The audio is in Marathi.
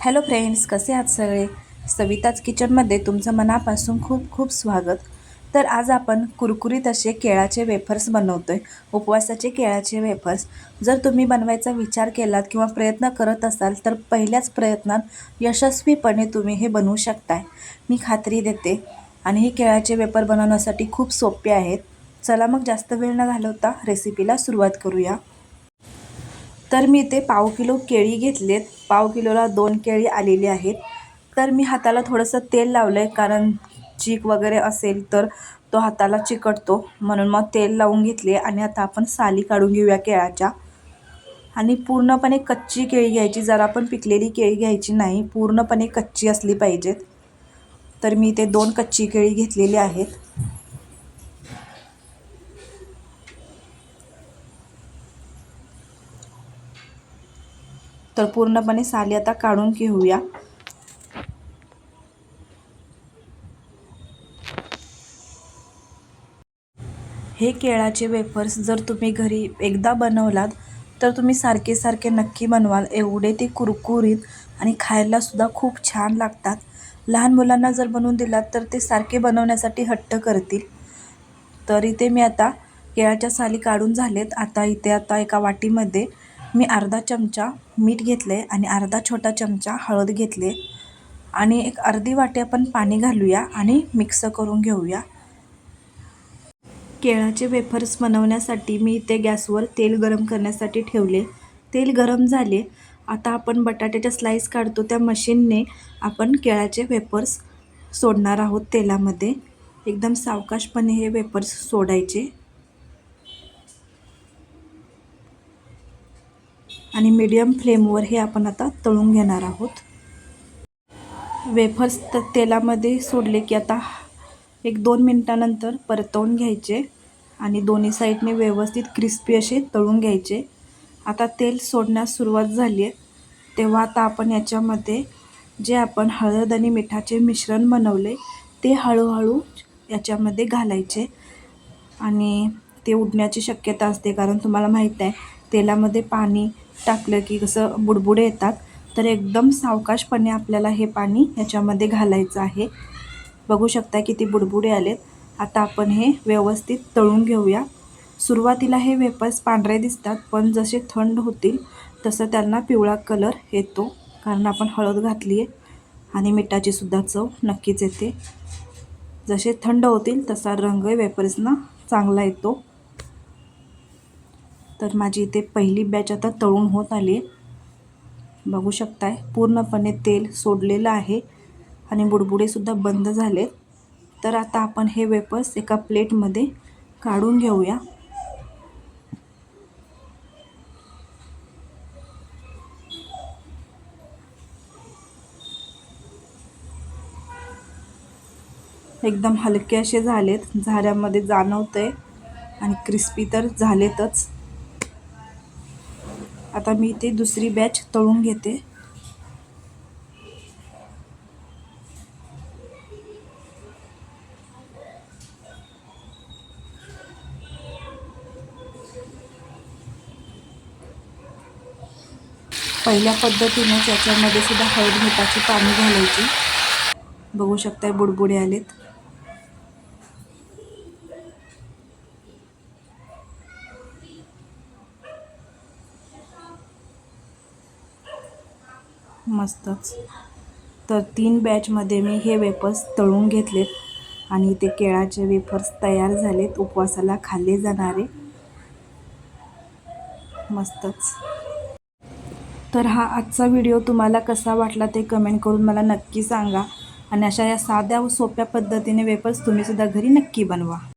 हॅलो फ्रेंड्स कसे आहात सगळे? सविताज किचनमध्ये तुमचं मनापासून खूप खूप स्वागत. तर आज आपण कुरकुरीत असे केळाचे वेफर्स बनवतो आहे उपवासाचे केळाचे वेफर्स. जर तुम्ही बनवायचा विचार केलात किंवा प्रयत्न करत असाल तर पहिल्याच प्रयत्नात यशस्वीपणे तुम्ही हे बनवू शकताय. मी खात्री देते. आणि हे केळाचे वेफर बनवण्यासाठी खूप सोपे आहेत. चला मग जास्त वेळ न घालवता रेसिपीला सुरुवात करूया. तर मी इथे पाव किलो केळी घेतलेत. पाव किलोला दोन केळी आलेली आहेत. तर मी हाताला थोडंसं तेल लावलं आहे कारण चीक वगैरे असेल तर तो हाताला चिकटतो. म्हणून मग तेल लावून घेतले आणि आता आपण साली काढून घेऊया केळाच्या. आणि पूर्णपणे कच्ची केळी घ्यायची जरा आपण पिकलेली केळी घ्यायची नाही पूर्णपणे कच्ची असली पाहिजेत. तर मी इथे दोन कच्ची केळी घेतलेली आहेत. तर पूर्णपणे साली आता काढून घेऊया. हे केळाचे वेफर्स जर तुम्ही घरी एकदा बनवलात तर तुम्ही सारखे सारखे नक्की बनवाल. एवढे ते कुरकुरीत आणि खायलासुद्धा खूप छान लागतात. लहान मुलांना जर बनवून दिलात तर ते सारखे बनवण्यासाठी हट्ट करतील. तर इथे मी आता केळाच्या साली काढून झालेत. आता इथे आता एका वाटीमध्ये मी अर्धा चमचा मीठ घेतले आणि अर्धा छोटा चमचा हळद घेतले. आणि एक अर्धी वाटी आपण पाणी घालूया आणि मिक्स करून घेऊया. केळाचे वेफर्स बनवण्यासाठी मी इथे गॅसवर तेल गरम करण्यासाठी ठेवले. तेल गरम झाले. आता आपण बटाट्याच्या स्लाईस काढतो. त्या मशीनने आपण केळाचे वेफर्स सोडणार आहोत तेलामध्ये. एकदम सावकाशपणे हे वेफर्स सोडायचे. आणि मीडियम फ्लेमवर हे आपण आता तळून घेणार आहोत. वेफर्स तर तेलामध्ये सोडले की आता एक दोन मिनटानंतर परतवून घ्यायचे आणि दोन्ही साईडने व्यवस्थित क्रिस्पी असे तळून घ्यायचे. आता तेल सोडण्यास सुरुवात झाली आहे. तेव्हा आता आपण याच्यामध्ये जे आपण हळद आणि मिठाचे मिश्रण बनवले ते हळूहळू याच्यामध्ये घालायचे आणि ते उडण्याची शक्यता असते कारण तुम्हाला माहीत आहे तेलामध्ये पाणी टाकलं की कसं बुडबुडे येतात. तर एकदम सावकाशपणे आपल्याला हे पाणी याच्यामध्ये घालायचं आहे. बघू शकता किती बुडबुडे आलेत. आता आपण हे व्यवस्थित तळून घेऊया. सुरुवातीला हे वेपर्स पांढरे दिसतात पण जसे थंड होतील तसं त्यांना पिवळा कलर येतो कारण आपण हळद घातली आहे आणि मिठाची सुद्धा चव नक्कीच येते. जसे थंड होतील तसा रंग वेपर्सना चांगला येतो. तर माझी इथे पहिली बॅच आता तळून होत आली. आहे बघू शकताय पूर्णपणे तेल सोडलेलं आहे आणि बुडबुडेसुद्धा बंद झाले तर आता आपण हे वेपर्स एका प्लेटमध्ये काढून घेऊया. एकदम हलके असे झालेत झाऱ्यामध्ये जाणवतं आहे आणि क्रिस्पी तर झालेतच. आता मी ते दुसरी बॅच तळून घेते. पहिल्या पद्धतीने त्याच्यामध्ये सुद्धा हळद मिठाची पाणी घालायची. बघू शकताय बुडबुडे आलेत. मस्तच. तर तीन बॅचमध्ये मी हे वेफर्स तळून घेतलेत आणि ते केळाचे वेफर्स तयार झालेत उपवासाला खाल्ले जाणारे. मस्तच. तर हा आजचा व्हिडिओ तुम्हाला कसा वाटला ते कमेंट करून मला नक्की सांगा आणि अशा या साध्या व सोप्या पद्धतीने वेफर्स तुम्हीसुद्धा घरी नक्की बनवा.